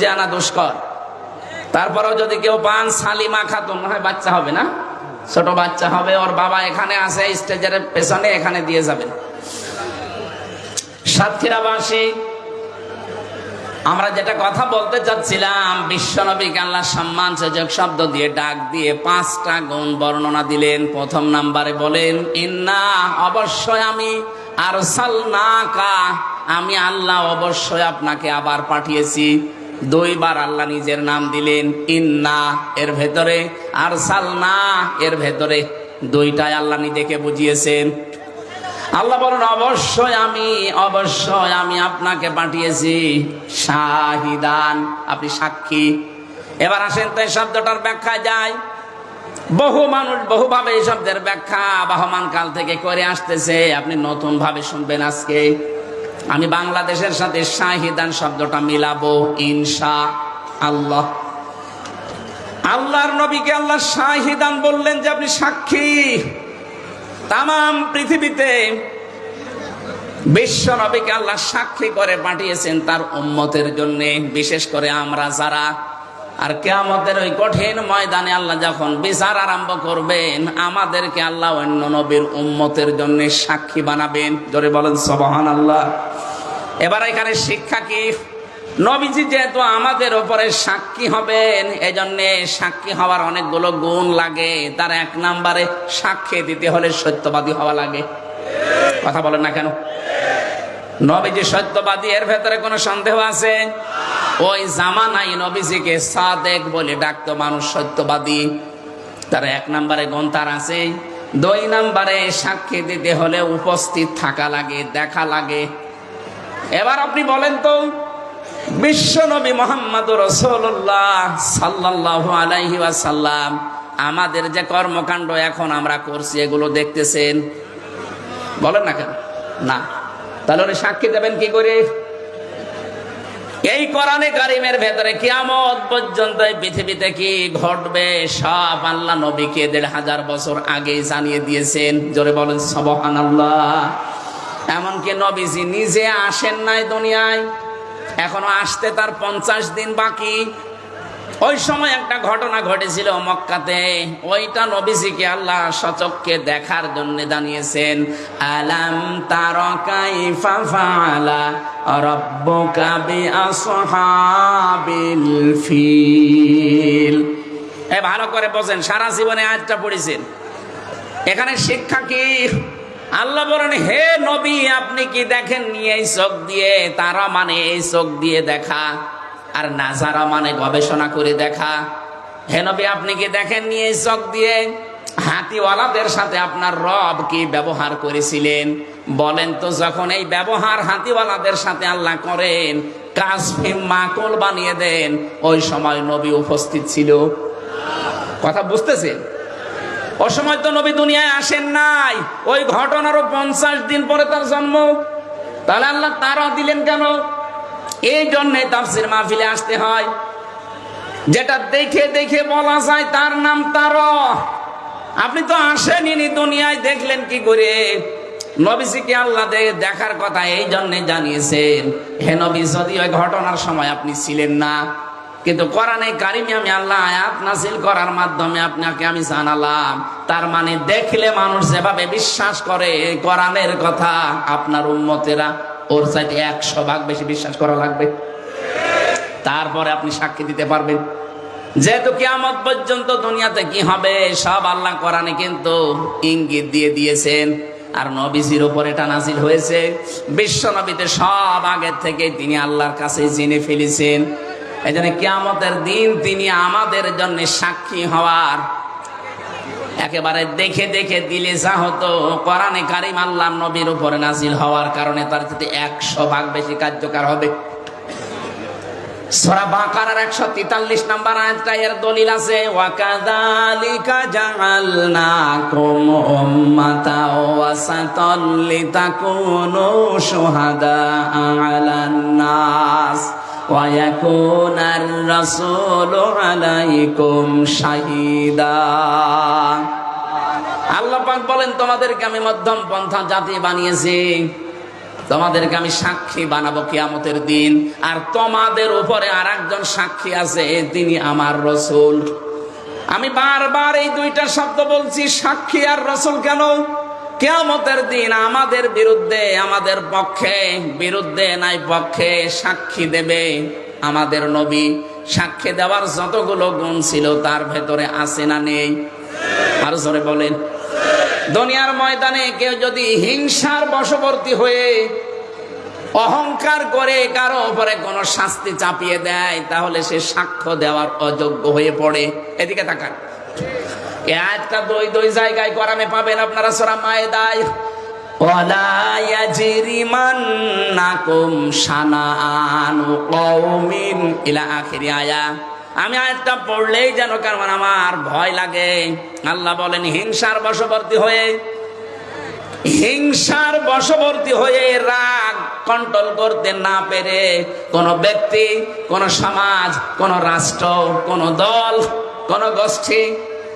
খুঁজে আনা দুষ্কর। তারপরেও যদি কেউ পান সালিমা খাতুন হয় বাচ্চা হবে না? ছোট বাচ্চা হবে, ওর বাবা এখানে আছে, স্টেজের পেছনে এখানে দিয়ে যাবেন। সাতক্ষীরাবাসী, আমরা যেটা কথা বলতে চাচ্ছিলাম, বিশ্বনবীকে আল্লাহ সম্মান সূচক শব্দ দিয়ে ডাক দিয়ে পাঁচটা গুণ বর্ণনা দিলেন। প্রথম নাম্বারে বলেন, ইন্না অবশ্যই আমি আর কা আমি আল্লাহ অবশ্যই আপনাকে আবার পাঠিয়েছি। দুইবার আল্লাহ নিজের নাম দিলেন, ইন্না এর ভেতরে আর সালনা এর ভেতরে। দুইটাই আল্লাহ নিজেকে বুঝিয়েছেন। আল্লাহ বলেন, অবশ্যই আমি অবশ্যই আমি আপনাকে পাঠিয়েছি শাহিদান আপনি সাক্ষী। এবার আসেন তো এই শব্দটার ব্যাখ্যা যায় বহু মানুষ বহুভাবে এই শব্দের ব্যাখ্যা বাহমান কাল থেকে করে আসতেছে। আপনি নতুন ভাবে শুনবেন আজকে। আমি বাংলাদেশের সাথে শাহিদান শব্দটা মিলাবো, ইনশা আল্লাহ। আল্লাহর নবীকে আল্লাহ শাহিদান বললেন যে আপনি সাক্ষী। তাম পৃথিবীতে বিশ্ব নবীকে আল্লাহ সাক্ষী করে পাঠিয়েছেন তার উন্মতের জন্য, বিশেষ করে আমরা যারা আর কেয়ামতের ওই কঠিন ময়দানে আল্লাহ যখন বিচার আরম্ভ করবেন, আমাদেরকে আল্লাহ অন্য নবীর উম্মতের জন্য সাক্ষী বানাবেন। জোরে বলেন সবহান আল্লাহ এবার এখানে শিক্ষা কি? নবীজি যেহেতু আমাদের ওপরে সাক্ষী হবেন এই জন্যে সাক্ষী হওয়ার অনেকগুলো গুণ লাগে। তার এক নাম্বারে সাক্ষী দিতে হলে সত্যবাদী হওয়া লাগে। কথা বলেন না কেন? নবীজি সত্যবাদী, এর ভেতরে কোনো সন্দেহ আছে? ওই জামানাই নবীজিকে সাদেক বলে ডাকতো মানুষ সত্যবাদী। তার এক নম্বরে গুণ তার আছে, দুই নম্বরে সাক্ষী দিতে হলে উপস্থিত থাকা লাগে, দেখা লাগে। এবার আপনি বলেন তো, বিশ্ব নবী মোহাম্মদ রসোল্লাহ সাল্লাহ আলাইহি ওয়াসাল্লাম, আমাদের যে কর্মকাণ্ড এখন আমরা করছি, এগুলো দেখতেছেন? বলেন না কেন? না। তাহলে সাক্ষী দেবেন কি করে? এই কোরআনে কারিমের ভেতরে কিয়ামত পর্যন্ত পৃথিবীতে কি ঘটবে সব আল্লাহ নবীকে দেড় হাজার বছর আগে জানিয়ে দিয়েছেন। জোরে বলেন সবহান আল্লাহ এমনকি নবীজি নিজে আসেন নাই দুনিয়ায়। এখনও আসতে তার পঞ্চাশ দিন বাকি। ওই সময় একটা ঘটনা ঘটেছিল মক্কাতে। ওইটা নবীজিকে আল্লাহ সচককে দেখার জন্য জানিয়েছেন, আলাম বিআসহাবিল ফিল। এ, ভালো করে বোঝেন, সারা জীবনে আজটা পড়েছেন। এখানে শিক্ষা কি? আল্লাহ বলেন, হে নবী, আপনি কি দেখেন নিয়ে এই চোখ দিয়ে? তারা মানে এই চোখ দিয়ে দেখা। আর নাজারা মানে গবেষণা করে দেখা। হে নবী, আপনি কি দেখেন নিয়ে চোখ দিয়ে? হাতিওয়ালাদের সাথে আপনার রব কি ব্যবহার করেছিলেন? বলেন তো, যখন এই ব্যবহার হাতিওয়ালাদের সাথে আল্লাহ করেন কাশফিম মাকল বানিয়ে দেন, ওই সময় নবী উপস্থিত ছিল। কথা বুঝতেছেন? ও সময় তো নবী দুনিয়ায় আসেন নাই। ওই ঘটনারও পঞ্চাশ দিন পরে তার জন্ম। তাহলে আল্লাহ তারা দিলেন কেন? এই জন্যে তাফসির মাহফিলে আসতে হয়। যেটা দেখে দেখে বলা যায় তার নাম তার। আপনি তো আসেনি দুনিয়ায়, দেখলেন কি করে? নবীজিকে আল্লাহ দেখার কথা এই জন্যে জানিয়েছেন। হে নবী, যদি ওই ঘটনার সময় আপনি ছিলেন না, কিন্তু কোরআনে কারিমে আমি আল্লাহ আয়াত নাসিল করার মাধ্যমে আপনাকে আমি জানালাম, তার মানে দেখলে মানুষ যেভাবে বিশ্বাস করে কোরআনের কথা আপনার উন্মতেরা ওর চাইতে একশো ভাগ বেশি বিশ্বাস করা লাগবে। তারপরে আপনি সাক্ষী দিতে পারবেন। যেহেতু কিয়ামত পর্যন্ত দুনিয়াতে কি হবে, সব আল্লাহ কোরআনে কিন্তু ইঙ্গিত দিয়ে দিয়েছেন। আর নবীজির উপর এটা নাজিল হয়েছে। বিশ্ব নবীতে সব আগের থেকে তিনি আল্লাহর কাছে জেনে ফেলেছেন। এই জন্য কিয়ামতের দিন তিনি আমাদের জন্য সাক্ষী হওয়ার একেবারে দেখে দেখে দিলে যা হতো। কোরআনে কারিম আল্লাহ নবীর উপরে নাজিল হওয়ার কারণে তার যদি একশো ভাগ বেশি কার্যকর হবে। বাকারার 143 নাম্বার দলিল আছে ওয়ায়াকুনার রাসূলু আলাইকুম শাহিদা আল্লাহ পাক বলেন, তোমাদেরকে আমি মধ্যম পন্থা জাতি বানিয়েছি। তোমাদেরকে আমি সাক্ষী বানাবো কিয়ামতের দিন। আর তোমাদের উপরে আর একজন সাক্ষী আছে, তিনি আমার রসুল। আমি বারবার এই দুইটা শব্দ বলছি, সাক্ষী আর রসুল কেন? কেয়ামতের দিন আমাদের বিরুদ্ধে, আমাদের পক্ষে, বিরুদ্ধে নাই পক্ষে সাক্ষী দেবে আমাদের নবী। সাক্ষী দেওয়ার যতগুলো গুণ ছিল তার ভেতরে আছে না নেই। আরও জোরে বলেন, দুনিয়ার ময়দানে কেউ যদি হিংসার বশবর্তী হয়ে অহংকার করে কারও উপরে কোনো শাস্তি চাপিয়ে দেয়, তাহলে সে সাক্ষ্য দেওয়ার অযোগ্য হয়ে পড়ে। এদিকে তাকান। এ আয়াতটা দুই দুই জায়গায় করামে পাবেন, আপনারা সরা মায়েদায়। শানাআনু কওমিন ইলা আখিরি আয়া। আমি আয়াতটা পড়লেই যেন কারণ আমার ভয় লাগে। আল্লাহ বলেন, হিংসার বশবর্তী হয়ে, হিংসার বশবর্তী হয়ে রাগ কন্ট্রোল করতে না পেরে কোন ব্যক্তি, কোন সমাজ, কোন রাষ্ট্র, কোন দল, কোন গোষ্ঠী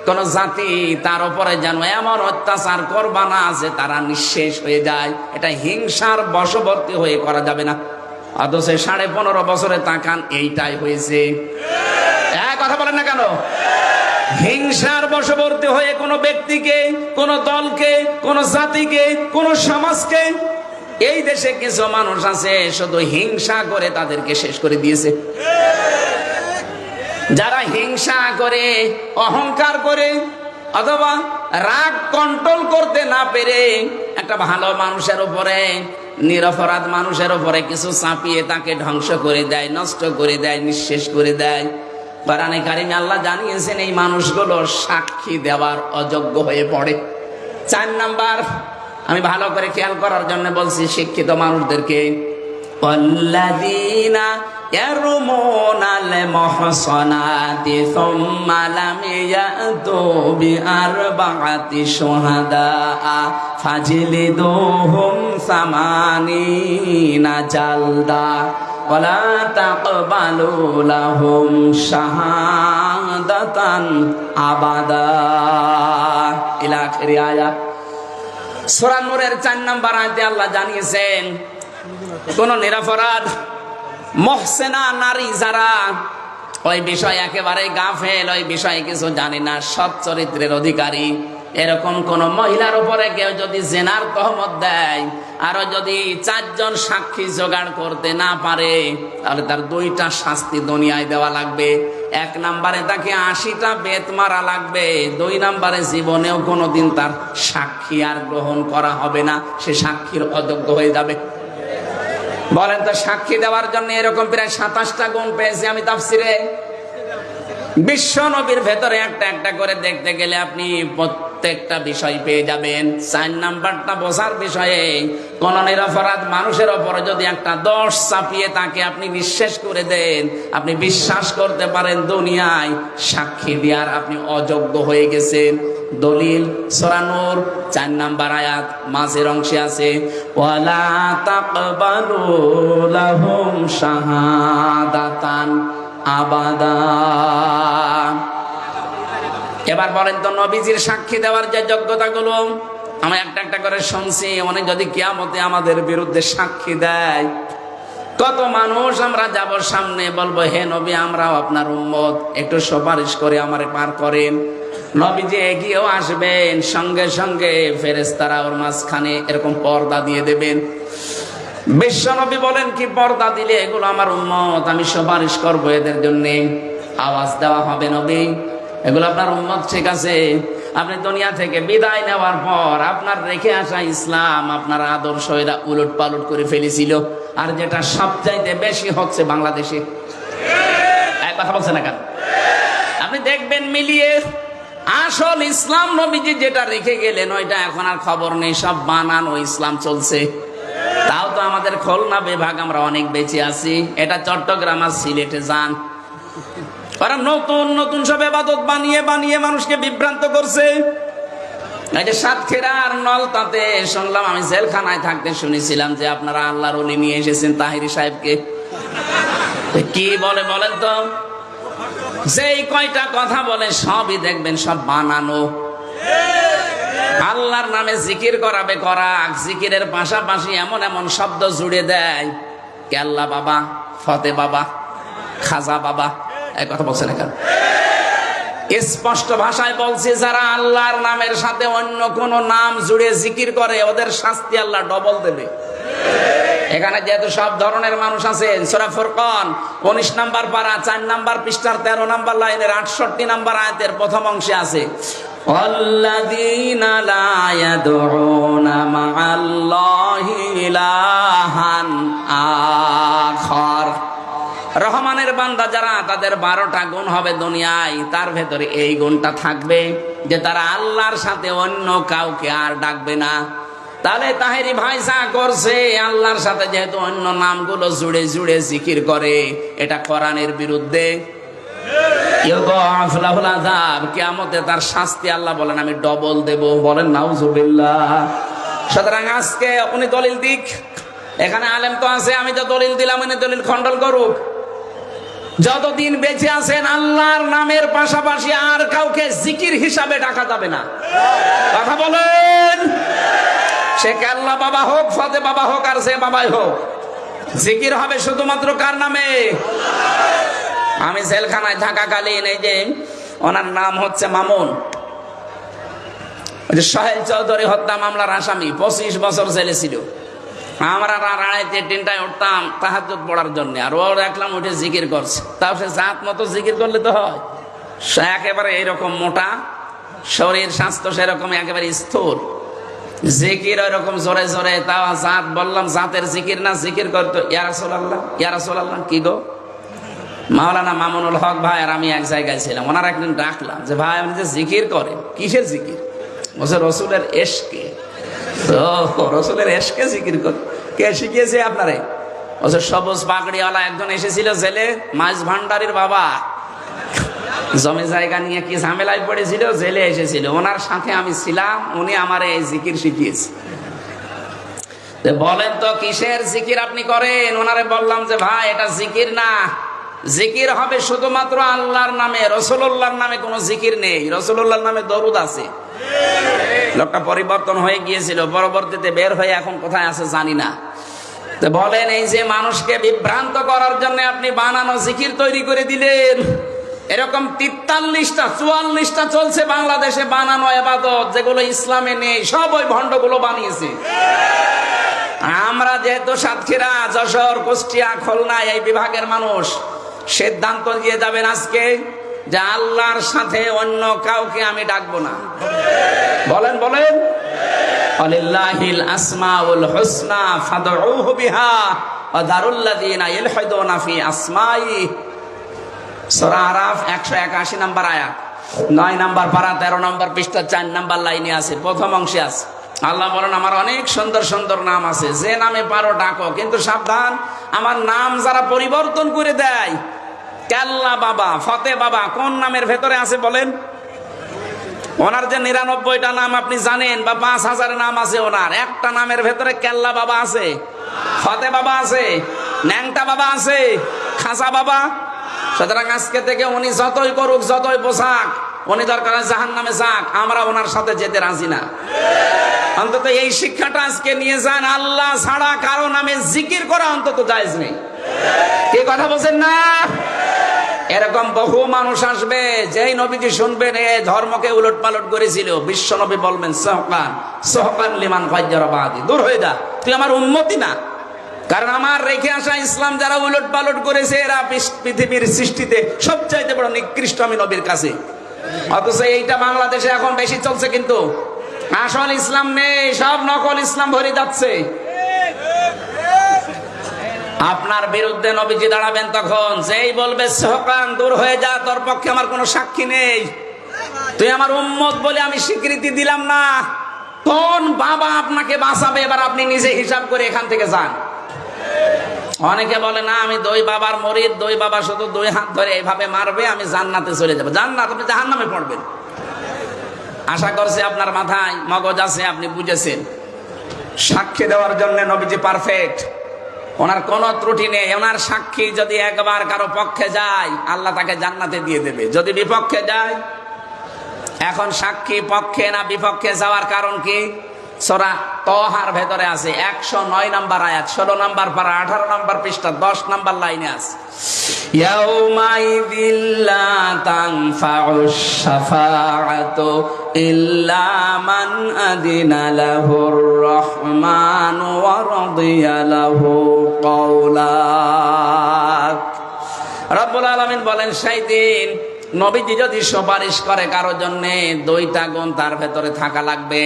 কোন জাতি তার উপরে যেন এমন অত্যাচার করবা না যে তারা নিঃশেষ হয়ে যায়। এটা হিংসার বশবর্তী হয়ে করা যাবে না। অথচ সাড়ে পনেরো বছরে তাকান, এইটাই হয়েছে। কথা বলেন না কেন? হিংসার বশবর্তী হয়ে কোনো ব্যক্তিকে, কোন দলকে, কোন জাতিকে, কোন সমাজকে, এই দেশে কিছু মানুষ আছে, শুধু হিংসা করে তাদেরকে শেষ করে দিয়েছে। যারা হিংসা করে, অহংকার করে, অথবা রাগ কন্ট্রোল করতে না পেরে একটা ভালো মানুষের উপরে, নিরপরাধ মানুষের উপরে কিছু চাপিয়ে তাকে ধ্বংস করে দেয়, নষ্ট করে দেয়, নিঃশেষ করে দেয়। বারানে কারিম আল্লাহ জানিয়েছেন, এই মানুষগুলো সাক্ষী দেওয়ার অযোগ্য হয়ে পড়ে। চার নাম্বার, আমি ভালো করে খেয়াল করার জন্য বলছি, শিক্ষিত মানুষদেরকে পল্লাদিনা يرمون المحصنات ثم لم يأتوا بأربعة شهداء فاجلدوهم ثمانين جلدا ولا تقبلوا لهم شهادة أبدا إلى آخر آية সূরা নূরের চার নাম্বার আয়াতে আল্লাহ জানিয়েছেন কোন নিরাপরাধ মহসেনা নারী যারা, ওই বিষয় একেবারে গাফেল ওই বিষয়ে কিছু জানি না সৎ চরিত্রের অধিকারী। এরকম কোন মহিলার উপরে কেউ যদি জেনার তহমত দেয়, আরও যদি চারজন সাক্ষী জোগাড় করতে না পারে, তাহলে তার দুইটা শাস্তি দুনিয়ায় দেওয়া লাগবে। এক নাম্বারে তাকে আশিটা বেত মারা লাগবে, দুই নাম্বারে জীবনেও কোনোদিন তার সাক্ষী আর গ্রহণ করা হবে না, সে সাক্ষীর অযোগ্য হয়ে যাবে। বলেন তো, সাক্ষী দেওয়ার জন্য এরকম প্রায় সাতাশটা গুণ পেয়েছি আমি তাফসিরে। বিশ্ব নবীর ভেতরে একটা একটা করে দেখতে গেলে আপনি প্রত্যেকটা বিষয় পেয়ে যাবেন। চার নাম্বারটা বোঝার বিষয়ে কোন নিরপরাধ মানুষের ওপরে যদি একটা দশ চাপিয়ে তাকে আপনি বিশ্বাস করে দেন, আপনি বিশ্বাস করতে পারেন দুনিয়ায় সাক্ষী দেওয়ার আপনি অযোগ্য হয়ে গেছেন। দলিল সরানোর চার নাম্বার আয়াত, মাঝের অংশে আছে এবার বলেন তো, নবীজির সাক্ষী দেওয়ার যে যোগ্যতাগুলো, আমি একটা একটা করে শুনছি, অনেক যদি কিয়ামতে আমাদের বিরুদ্ধে সাক্ষী দেয়, কত মানুষ আমরা যাব সামনে, বলব, হে নবী, আমরাও আপনার উম্মত, একটু সুপারিশ করে আমারে পার করেন। নবীজি এগিয়েও আসবেন, সঙ্গে সঙ্গে ফেরেস্তারা ওর মাঝখানে এরকম পর্দা দিয়ে দেবেন। বিশ্ব নবী বলেন, কি পর্দা দিলে এগুলো আমার উম্মত? আমি সুপারিশ করব এদের জন্য। আওয়াজ দেওয়া হবে নবী। এগুলো আপনার উম্মত, ঠিক আছে। আপনি দুনিয়া থেকে বিদায় নেওয়ার পর আপনার রেখে আসা ইসলাম আপনার আদর্শ এরা উলট পালট করে ফেলেছিল। আর যেটা সবচাইতে বেশি হচ্ছে বাংলাদেশে। এক কথা বলছে না কেন? আপনি দেখবেন মিলিয়ে আসল ইসলাম নবীজি যেটা রেখে গেলেন, ওইটা এখন আর খবর নেই, সব বানানো ইসলাম চলছে। তাও তো আমাদের খুলনা বিভাগ আমরা অনেক বেঁচে আছি। এটা চট্টগ্রাম আর সিলেটে যান। ওরা নতুন নতুন সব এবাদত বানিয়ে বানিয়ে মানুষকে বিভ্রান্ত করছে। এই সাতক্ষীরা আর নলতাতে শুনলাম, আমি জেলখানায় থাকতে শুনেছিলাম যে আপনারা আল্লাহর অলি নিয়ে এসেছেন তাহিরি সাহেবকে। কি বলে বলেন তো? যেই কয়টা কথা বলে সবই দেখবেন, সব বানানো। আল্লাহর নামে জিকির করাবে করাক, জিকিরের পাশাপাশি এমন এমন শব্দ জুড়ে দেয়। কেল্লা বাবা? ফতে বাবা? খাজা বাবা? এই কথা বলছেন এখানে স্পষ্ট ভাষায় বলছে, যারা আল্লাহর নামের সাথে অন্য কোন নাম জুড়ে জিকির করে, ওদের শাস্তি আল্লাহ ডবল দেবে। এখানে যেহেতু সব ধরনের মানুষ আছেন সোরা ফুরকন উনিশ নাম্বার পারা চার নাম্বার পৃষ্ঠার তেরো নাম্বার লাইনের আটষট্টি নাম্বার আয়াতের প্রথম অংশে আছে الذين لا يدعون مع الله إلها آخر রহমানের বান্দা যারা তাদের বারোটা গুণ হবে দুনিয়ায় তার ভেতরে এই গুণটা থাকবে যে তারা আল্লাহর সাথে অন্য কাউকে আর ডাকবে না তাহলে তাহেরি ভাই যা করছে, আল্লাহর সাথে যেহেতু অন্য নামগুলো জুড়ে জুড়ে জিকির করে, এটা কোরআনের বিরুদ্ধে? তার শাস্তি আল্লাহ বলেন, আমি ডবল দেব। বলেন, নাউজুবিল্লাহ। সুতরাং আজকে উনি দলিল দিক। এখানে আলেম তো আছে, আমি তো দলিল দিলাম, উনি দলিল খণ্ডন করুক। যতদিন বেঁচে আছেন, আল্লাহর নামের পাশাপাশি আর কাউকে জিকির হিসাবে ডাকা যাবে না। কথা বলেন। সে কাল্লা বাবা হোক ফতে বাবা হোক আর সে বাবাই হোক। জিকির হবে শুধুমাত্র কার নামে? আমি জেলখানায় থাকাকালীন এই যে ওনার নাম হচ্ছে মামুন। সোহেল চৌধুরী হত্যা মামলার আসামি, পঁচিশ বছর জেলে ছিল। আমরা রাত আড়াইতে তিনটায় উঠতাম তাহাজুদ পড়ার জন্য, আর ও দেখলাম উঠে জিকির করছে। তাও সে জাত মতো জিকির করলে তো হয়। সে একেবারে এইরকম মোটা, শরীর স্বাস্থ্য সেরকম একেবারে স্থূল। জিকির ওইরকম জোরে জোরে, তাও জাত বললাম, জাতের জিকির না, জিকির করতো। ইয়ারাসোল আল্লাহ ইয়ারাসোল আল্লাহ কি গো? মাওলানা মামুনুল হক ভাই আর আমি এক জায়গায় ছিলাম, ওনার একদিন ডাকলাম যে, ভাই আপনি যে জিকির করেন, কিসের জিকির? বলছে, রসুলের এশকে। তো, রসুলের এশকে জিকির কর, কে শিখিয়েছে আপনারে? বলছে, সবুজ পাগড়িওয়ালা একজন এসেছিল জেলে, মাছ ভান্ডারির বাবা। জমি জায়গা নিয়ে কি ঝামেলায় পড়েছিল? জেলে এসেছিল। ওনার সাথে আমি ছিলাম, উনি আমার এই জিকির শিখিয়েছে। বলেন তো, কিসের জিকির আপনি করেন? ওনারে বললাম যে, ভাই, এটা জিকির না। জিকির হবে শুধুমাত্র আল্লাহর নামে রসুল্লাহর নামে কোনো জিকির নেই। রসুল্লাহর নামে দরুদ আছে। লোকটা পরিবর্তন হয়ে গিয়েছিল। পরবর্তীতে বের হয়ে এখন কোথায় আছে জানি না। বলেন, এই যে মানুষকে বিভ্রান্ত করার জন্য আপনি বানানো জিকির তৈরি করে দিলেন। এরকম তিতাল্লিশটা, চুয়াল্লিশটা চলছে বাংলাদেশে বানানো এবাদত যেগুলো ইসলামে নেই, সব ওই ভণ্ডগুলো বানিয়েছে। আমরা যেহেতু সাতক্ষীরা, যশোর, কুষ্টিয়া খুলনা এই বিভাগের মানুষ, সিদ্ধান্ত দিয়ে যাবেন আজকে যে আল্লাহর সাথে অন্য কাউকে আমি ডাকবো না। বলেন বলেন। আলিল্লাহিল আসমাউল বিহা ওয়া দারুল্লাযিনা সূরা আরাফ 181 নাম্বার আয়াত। 9 নাম্বার পারা 13 নাম্বার পৃষ্ঠা 4 নাম্বার লাইনে আছে, প্রথম অংশে আল্লাহ বলেন, আমার অনেক সুন্দর সুন্দর নাম আছে। যে নামে পারো ডাকো, কিন্তু সাবধান, আমার নাম যারা পরিবর্তন করে দেয়, কাল্লা বাবা, ফতে বাবা, কোন নামের ভেতরে আছে বলেন? ওনার যে নিরানব্বইটা নাম আপনি জানেন, বা পাঁচ হাজার নাম আছে ওনার, একটা নামের ভেতরে কেল্লা বাবা আছে, ফতে বাবা আছে, ন্যাংটা বাবা আছে খাসা বাবা সুতরাং আজকে থেকে উনি যতই করুক, যতই পোশাক উনি দরকার জাহান নামে যাক, আমরা ওনার সাথে যেতে রাজি না। অন্তত এই শিক্ষাটা আজকে নিয়ে যান, আল্লাহ ছাড়া কারও নামে জিকির করা অন্তত জায়জ নেই। কে কথা বলছেন না? এরকম বহু মানুষ আসবে, যেই নবীজি শুনবেন, এ ধর্মকে উলট পালট করেছিল। বিশ্ব নবী বলবেন, সহকান সহকান লিমান ফাজ্জারাবাদি দূর হয়ে যা, তুই আমার উন্মতি না। কারণ আমার রেখে আসা ইসলাম যারা উলট পালট করেছে, এরা পৃথিবীর সৃষ্টিতে সবচাইতে বড় নিকৃষ্ট আমি নবীর কাছে। অথচ এইটা বাংলাদেশে এখন বেশি চলছে কিন্তু। আসল ইসলাম নেই, সব নকল ইসলাম ভরে যাচ্ছে। আপনার বিরুদ্ধে নবীজি দাঁড়াবেন তখন, যেই বলবে, সহকান, দূর হয়ে যা, তোর পক্ষে আমার কোনো সাক্ষী নেই। তুই আমার উম্মত বলে আমি স্বীকৃতি দিলাম না। কোন বাবা আপনাকে বাঁচাবে? এবার আপনি নিজে হিসাব করে এখান থেকে যান। অনেকে বলে, না, আমি দই বাবার মরিদ, দই বাবা শুধু দুই হাত ধরে এইভাবে মারবে, আমি জান্নাতে চলে যাব। জান্নাত, আপনি জাহান নামে পড়বেন। আশা করছি আপনার মাথায় মগজ আছে, আপনি বুঝেছেন। সাক্ষী দেওয়ার জন্য নবীজি পারফেক্ট। ওনার কোনো ত্রুটি নেই। ওনার সাক্ষী যদি একবার কারও পক্ষে যায়, আল্লাহ তাকে জান্নাতে দিয়ে দেবে। যদি বিপক্ষে যায়, এখন সাক্ষী পক্ষে না বিপক্ষে যাওয়ার কারণ কি? সরা, তহার ভেতরে আছে। একশো নয় নাম্বার আয়াত, ষোলো নাম্বার পারা, আঠারো নাম্বার পৃষ্ঠা, দশ নাম্বার লাইনে আছে। আলমিন বলেন সেই দিন নবীজি যদি সুপারিশ করে কারও জন্যে দুইটা গুণ তার ভেতরে থাকা লাগবে।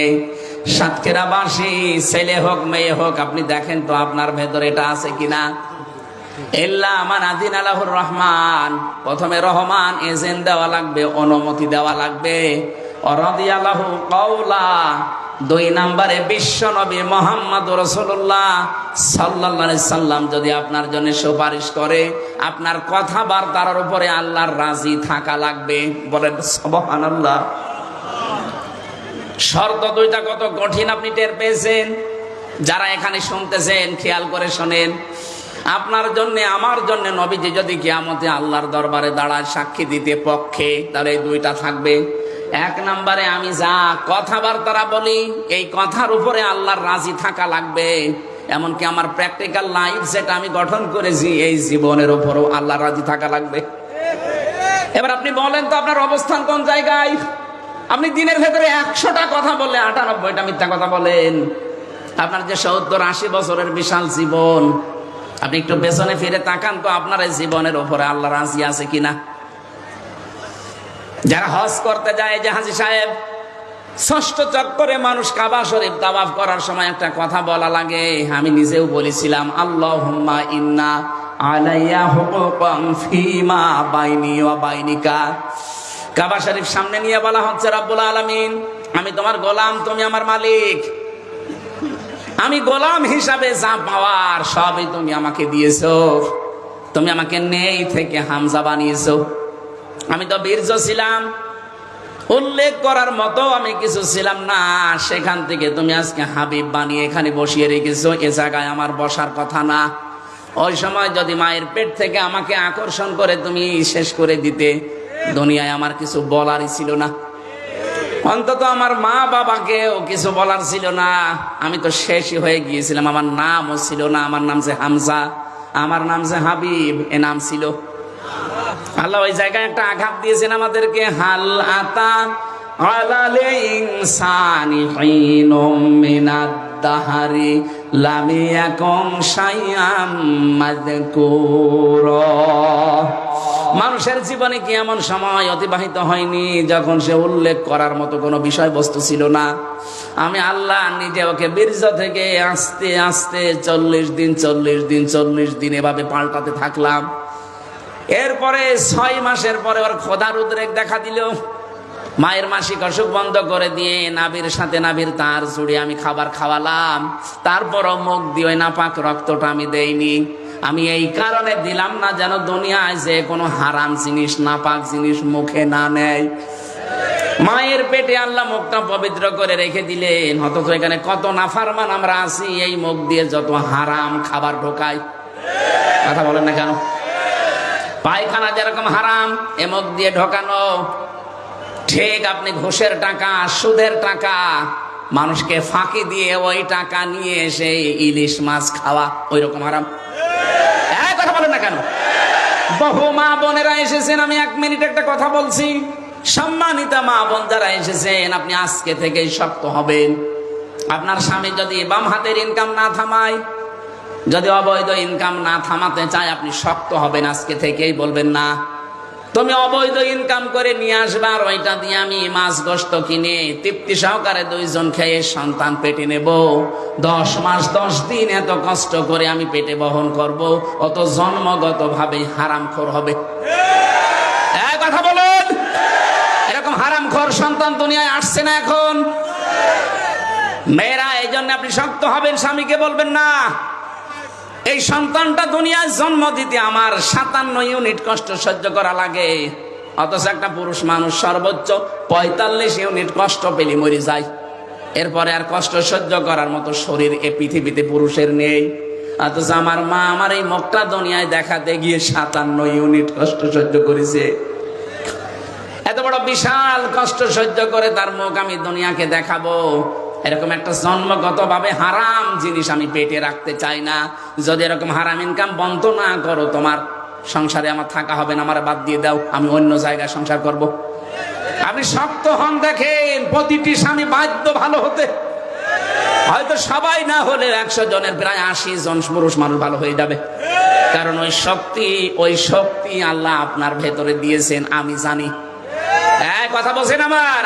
সাতক্ষীরাবাসী, ছেলে হোক, মেয়ে হোক, আপনি দেখেন তো আপনার ভেতরে এটা আছে কিনা? রহমান, প্রথমে রহমান, এজেন্ট দেওয়া লাগবে, অনুমতি দেওয়া লাগবে। দুই নম্বরে বিশ্ব নবী মোহাম্মদ রসুল্লাহ সাল্লাহ সাল্লাম, যদি আপনার জন্য সুপারিশ করে, আপনার কথাবার্তার উপরে আল্লাহর রাজি থাকা লাগবে। বলেন সবহান আল্লাহ শর্ত দুইটা কত কঠিন আপনি টের পেয়েছেন? যারা এখানে শুনতেছেন, খেয়াল করে শোনেন। আপনার জন্য, আমার জন্য নবীজি যদি কিয়ামতে আল্লাহর দরবারে দাঁড়ায় সাক্ষী দিতে পক্ষে, তাহলে এই দুইটা থাকবে। এক নম্বরে আমি যা কথাবার্তারা বলি, এই কথার উপরে আল্লাহর রাজি থাকা লাগবে। এমনকি আমার প্র্যাকটিক্যাল লাইফ যেটা আমি গঠন করেছি, এই জীবনের উপরও আল্লাহর রাজি থাকা লাগবে। এবার আপনি বলেন তো আপনার অবস্থান কোন জায়গায়? আপনি দিনের ভেতরে একশোটা কথা বললে, আটানব্বইটা মিথ্যা কথা বলেন। আপনার যে সত্তর, আশি বছরের বিশাল জীবন, আপনি একটু পেছনে ফিরে তাকান তো আপনার এই জীবনের উপরে আল্লাহ রাজি আছে কিনা? যারা হজ করতে যায় যে হাজি সাহেব, ষষ্ঠ চক্করে মানুষ কাবা শরীফ তাবাফ করার সময় একটা কথা বলা লাগে। আমি নিজেও বলেছিলাম আল্লাহ ইন্না আলাইয়া হুকুকাম ফিমা বাইনি ওয়া বাইনিকা। কাবা শরীফ সামনে নিয়ে বলা হচ্ছে, রাব্বুল আলামিন, আমি তোমার গোলাম, তুমি আমার মালিক। আমি গোলাম হিসাবে যা পাওয়ার সবই তুমি আমাকে দিয়েছ। তুমি আমাকে নেই থেকে হামজা বানিয়েছো। আমি তো বীর্য ছিলাম। উল্লেখ করার মতো আমি কিছু ছিলাম না। সেখান থেকে তুমি আজকে হাবিব বানিয়ে এখানে বসিয়ে রেখেছো। এ জায়গায় আমার বসার কথা না। ওই সময় যদি মায়ের পেট থেকে আমাকে আকর্ষণ করে তুমি শেষ করে দিতে। দুনিয়ায় আমার কিছু বলারই ছিল না। অন্তত আমার মা বাবাকেও কিছু বলার ছিল না। আমি তো শেষই হয়ে গিয়েছিলাম। আমার নামও ছিল না। আমার নাম যে হামজা, আমার নাম যে হাবিব, এ নাম ছিল। আল্লাহ ওই জায়গায় একটা আঘাত দিয়েছেন আমাদেরকে। হাল আতা আলালে ইনসানি হিনুম মানুষের জীবনে কি এমন সময় অতিবাহিত হয়নি যখন সে উল্লেখ করার মতো কোনো বিষয়বস্তু ছিল না? আমি আল্লাহ নিজে ওকে বীর্য থেকে আস্তে আস্তে চল্লিশ দিন চল্লিশ দিন চল্লিশ দিন এভাবে পাল্টাতে থাকলাম। এরপরে ছয় মাসের পরে ওর খোদার উদ্রেক দেখা দিল। মায়ের মাসিক অসুখ বন্ধ করে দিয়ে নাবির সাথে নাবির তার জুড়ে আমি খাবার খাওয়ালাম। তারপরও মুখ দিয়ে নাপাক রক্তটা আমি দেইনি। আমি এই কারণে দিলাম না যেন দুনিয়ায় যে কোনো হারাম জিনিস, নাপাক জিনিস মুখে না নেয়। মায়ের পেটে আল্লাহ মুখটা পবিত্র করে রেখে দিলেন। অথচ এখানে কত নাফারমান আমরা আছি, এই মুখ দিয়ে যত হারাম খাবার ঢোকাই কথা বলেন না কেন? পায়খানা যেরকম হারাম, এ মুখ দিয়ে ঢোকানো। ঠিক আপনি ঘুষের টাকা, সুদের টাকা, মানুষকে ফাঁকি দিয়ে ওই টাকা নিয়ে এসে ইলিশ মাছ খাওয়া ওই রকম হারাম এক কথা বলেন না কেন বহু মা বোনেরা এসেছেন, আমি এক মিনিট একটা কথা বলছি। সম্মানিতা মা বোন যারা এসেছেন, আপনি আজকে থেকেই শক্ত হবেন। আপনার স্বামী যদি বাম হাতের ইনকাম না থামায়, যদি অবৈধ ইনকাম না থামাতে চায়, আপনি শক্ত হবেন আজকে থেকেই বলবেন না। তুমি অবৈধ ইনকাম করে নিয়ে আসবে আর ওইটা দিয়ে আমি মাছ গোস্ত কিনে তৃপ্তি সহকারে দুইজন খেয়ে সন্তান পেটে নেব। দশ মাস, দশ দিন এত কষ্ট করে আমি পেটে বহন করব, অত জন্মগত ভাবে হারামখোর হবে। কথা বলুন। এরকম হারামখোর সন্তান দুনিয়ায় আসছে না এখন। মেয়েরা এই জন্য আপনি শক্ত হবেন, স্বামীকে বলবেন না। এই সন্তানটা দুনিয়ায় জন্ম দিতে আমার সাতান্ন ইউনিট কষ্ট সহ্য করা লাগে। অথচ একটা পুরুষ মানুষ সর্বোচ্চ পঁয়তাল্লিশ ইউনিট কষ্ট পেলে মরে যায়। এরপরে আর কষ্ট সহ্য করার মতো শরীর এ পৃথিবীতে পুরুষের নেই। অথচ আমার মা আমার এই মক্কা দুনিয়ায় দেখাতে গিয়ে সাতান্ন ইউনিট কষ্ট সহ্য করেছে। এত বড় বিশাল কষ্ট সহ্য করে তার মুখ আমি দুনিয়াকে দেখাবো। এরকম একটা জন্মগত ভাবে হারাম জিনিস আমি পেটে রাখতে চাই না। যদি এরকম হারাম ইনকাম বন্ধ না করো, তোমার সংসারে আমার থাকা হবে না, আমার বাদ দিয়ে দাও, আমি অন্য জায়গায় সংসার করব। আপনি শক্ত হন দেখেন, প্রতিটি স্বামী বাধ্য ভালো হতে। হয়তো সবাই না হলে একশো জনের প্রায় আশি জন পুরুষ মানুষ ভালো হয়ে যাবে। কারণ ওই শক্তি ওই শক্তি আল্লাহ আপনার ভেতরে দিয়েছেন, আমি জানি। হ্যাঁ কথা বলছেন আমার?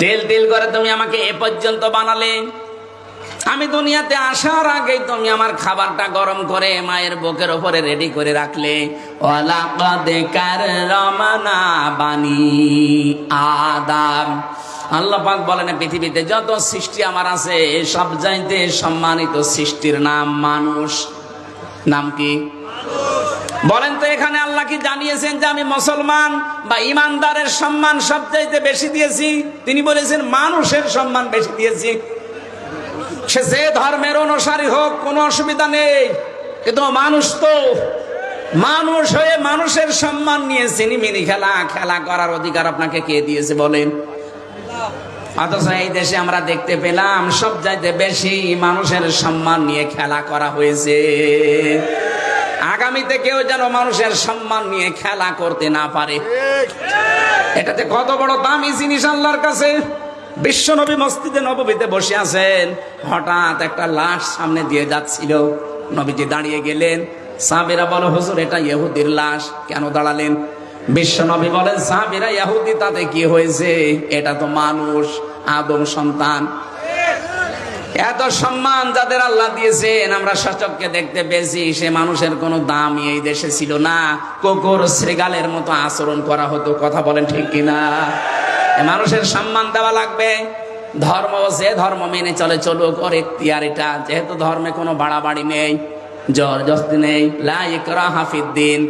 তেল তেল করে তুমি আমাকে এ পর্যন্ত বানালে। আমি দুনিয়াতে আসার আগেই তুমি আমার খাবারটা গরম করে মায়ের বুকের ওপরে রেডি করে রাখলে। আদাম। আল্লাহ বলেন পৃথিবীতে যত সৃষ্টি আমার আছে, সব চাইতে সম্মানিত সৃষ্টির নাম মানুষ। নাম কি? বলেন তো এখানে আল্লাহ কি জানিয়েছেন যে আমি মুসলমান বা ইমানদারের সম্মান সবচাইতে বেশি দিয়েছি? তিনি বলেছেন, মানুষের সম্মান বেশি দিয়েছি। সে যে ধর্মের অনুসারী হোক, কোনো অসুবিধা নেই। কিন্তু মানুষ তো, মানুষ হয়ে মানুষের সম্মান নিয়ে চিনিমিনি খেলা খেলা করার অধিকার আপনাকে কে দিয়েছে বলেন? অথচ এই দেশে আমরা দেখতে পেলাম সব চাইতে বেশি মানুষের সম্মান নিয়ে খেলা করা হয়েছে। আগামীতে কেউ যেন মানুষের সম্মান নিয়ে খেলা করতে না পারে। এটাতে কত বড় দামি জিনিস আল্লাহর কাছে। বিশ্ব নবী মসজিদে নবীতে বসে আছেন। হঠাৎ একটা লাশ সামনে দিয়ে যাচ্ছিল। নবীজি দাঁড়িয়ে গেলেন। সাবেরা বলো, হুজুর, এটা ইহুদির লাশ। কেন দাঁড়ালেন? বিশ্ব নবী বলেন, সাহাবিরা ইহুদি, তাতে কি হয়েছে? এটা তো মানুষ, আদম সন্তান। এত সম্মান যাদের আল্লাহ দিয়েছেন, আমরা সচককে দেখতে পেয়েছি, সে মানুষের কোনো দামই এই দেশে ছিল না। কুকুর শ্রীগালের মতো আচরণ করা হতো, কথা বলেন ঠিক কিনা? মানুষের সম্মান দেওয়া লাগবে। ধর্ম, যে ধর্ম মেনে চলে চলুক, ওর এখতিয়ার এটা যেহেতু ধর্মে কোনো বাড়াবাড়ি নেই জর জস্তি নেই, লা ইকরা হাফিদ্দিন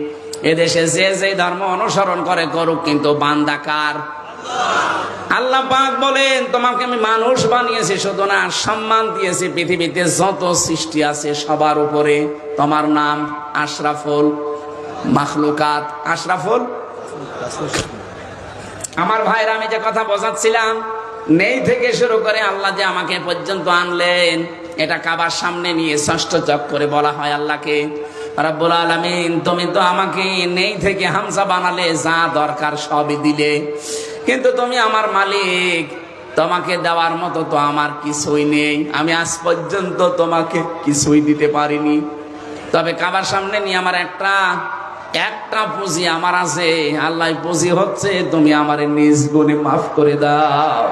এদেশে যে যে ধর্ম অনুসরণ করে করুক, কিন্তু বান্দাকার আল্লাহ পাক বলেন, তোমাকে আমি মানুষ বানিয়েছি শুধু না সম্মান দিয়েছি পৃথিবীতে, যত সৃষ্টি আছে সবার উপরে। তোমার নাম আশরাফুল মাখলুকাত। আশরাফুল? আমার ভাইরা, আমি যে কথা বোঝাচ্ছিলাম, নেই থেকে শুরু করে আল্লাহ যে আমাকে পর্যন্ত আনলেন, এটা কাবার সামনে নিয়ে ষষ্ঠ চক করে বলা হয় আল্লাহকে। রাব্বুল আলামিন, তুমি তো আমাকে নেই থেকে হামসা বানালে, যা দরকার সবই দিলে। কিন্তু তুমি আমার মালিক। তোমাকে দেওয়ার মতো তো আমার কিছুই নেই। আমি আজ পর্যন্ত তোমাকে কিছুই দিতে পারিনি। তবে কাবার সামনে নিয়ে আমার একটা একটা পুঁজি আমার আছে। আল্লাহ পুঁজি হচ্ছে তুমি আমার নিজ গুণে মাফ করে দাও।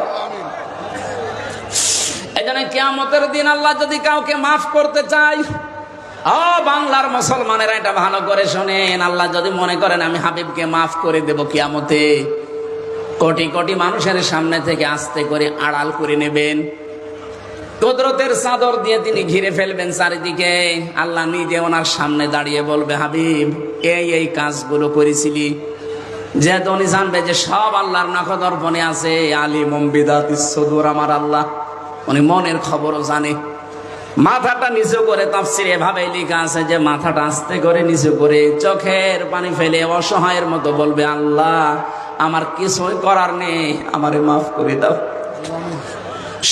এই জন্য কেয়ামতের দিন আল্লাহ যদি কাউকে মাফ করতে চাই ও বাংলার মুসলমানেরা এটা ভালো করে শোনেন। আল্লাহ যদি মনে করেন আমি হাবিবকে মাফ করে দেব কিয়ামতে। কোটি কোটি মানুষের সামনে থেকে আস্তে করে আড়াল করে নেবেন। কুদরতের চাদর দিয়ে তিনি ঘিরে ফেলবেন চারিদিকে। আল্লাহ নিজে ওনার সামনে দাঁড়িয়ে বলবে, হাবিব, এই এই কাজগুলো করেছিলি। যেহেতু উনি জানবে যে সব আল্লাহর নখদর্পণে আছে আলী মম্বিদাত ইসদুর আমার আল্লাহ। উনি মনের খবরও জানে। মাথাটা নিচু করে তাফসির এভাবে লেখা আছে যে মাথাটা আস্তে করে নিচু করে চোখের পানি ফেলে অসহায়ের মতো বলবে, আল্লাহ আমার কিছুই করার নেই, আমারে মাফ করে দাও।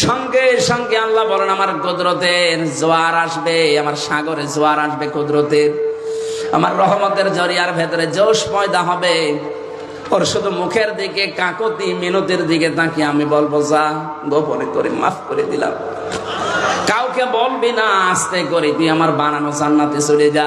সঙ্গে সঙ্গে আল্লাহ বলেন, আমার কুদরতের জোয়ার আসবে, আমার সাগরে জোয়ার আসবে কুদরতের। আমার রহমতের জরিয়ার ভেতরে জোশ পয়দা হবে। ওর শুধু মুখের দিকে, কাকতি মিনতির দিকে তাকিয়ে আমি বলব, যা, গোপনে করে মাফ করে দিলাম। কাউকে বলবি না, আস্তে করে, তুই আমার বানানো জান্নাতে চলে যা।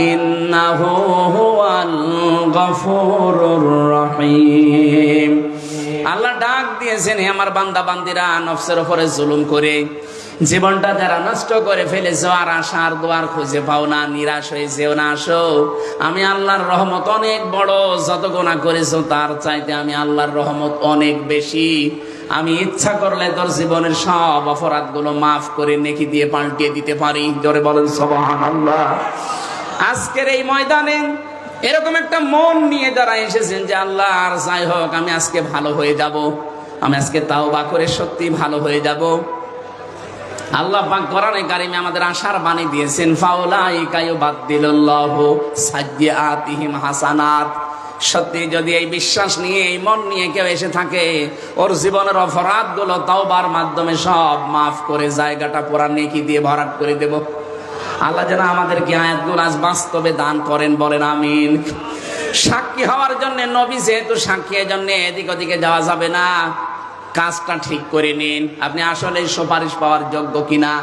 إنه هو الغفور الرحيم আল্লাহ ডাক দিয়েছেন হে আমার বান্দা বান্দিরা নফসের উপরে জুলুম করে জীবনটা যারা নষ্ট করে ফেলেছো আর আশার দোয়ার খুঁজে পাও না নিরাশ হয়ে যেও না আসো আমি আল্লাহর রহমত অনেক বড় যত গোনা করেছো তার চাইতে আমি আল্লাহর রহমত অনেক বেশি আমি ইচ্ছা করলে তোর জীবনের সব অপরাধগুলো মাফ করে নেকি দিয়ে পাল্টিয়ে দিতে পারি জোরে বলেন সবহান আল্লাহ আজকের এই ময়দানে এরকম একটা মন নিয়ে যারা এসেছেন যে আল্লাহ, আর যাই হোক, আমি আজকে ভালো হয়ে যাব। আমি আজকে তাও বা করে সত্যি ভালো হয়ে যাব। আল্লাহ পাক আমাদের আশার বাণী দিয়েছেন, ফাউলাইকা ইউবাদদিলুল্লাহু সাইয়্যাতিহিম হাসানাত। সত্যি যদি এই বিশ্বাস নিয়ে, এই মন নিয়ে কেউ এসে থাকে, ওর জীবনের অপরাধগুলো তাওবার মাধ্যমে সব মাফ করে, জায়গাটা পুরা নেকি দিয়ে ভরাট করে দেব। আল্লাহ যেন আমাদেরকে আয়াতগুলো আজ বাস্তবে দান করেন, বলেন আমিন। সাক্ষী হওয়ার জন্য, নবী যেহেতু সাক্ষী জন্য এদিক ওদিকে যাওয়া যাবে না। কাজটা ঠিক করে নিন। আপনি আসলে সুপারিশ পাওয়ার যোগ্য কিনা?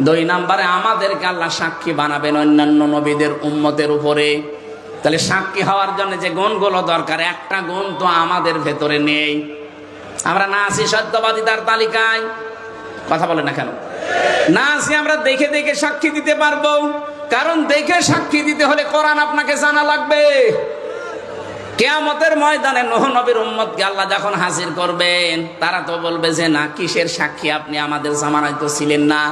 দুই নাম্বারে, আমাদেরকে আল্লাহ সাক্ষী বানাবেন অন্যান্য নবীদের উম্মতের উপরে। তাহলে সাক্ষী হওয়ার জন্য যে গুণগুলো দরকার, একটা গুণ তো আমাদের ভেতরে নেই। আমরা না আছি সত্যবাদিতার তালিকায়। কথা বলে না কেন? না আছে আমরা দেখে দেখে সাক্ষী দিতে পারব। কারণ দেখে সাক্ষী দিতে হলে কোরআন আপনাকে জানা লাগবে। কেয়ামতের ময়দানে নহ নবীর উম্মতকে আল্লাহ যখন হাজির করবেন, তারা তো বলবে যে, না, কিসের সাক্ষী আপনি আমাদের জামানায় তো ছিলেন না?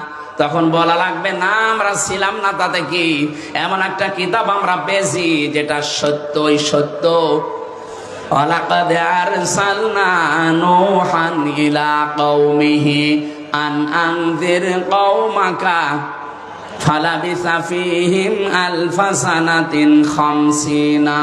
তখন বলা লাগবে, না, আমরা ছিলাম না তাতে কি? এমন একটা কিতাব আমরা পেয়েছি, যেটা সত্যই সত্য। অলাকাদ আরসালনা নূহান ইলা কওমিহি আন আংজির কওমাকা ফালাবিসা ফিহিম আলফা সানাতিন খামসিনা।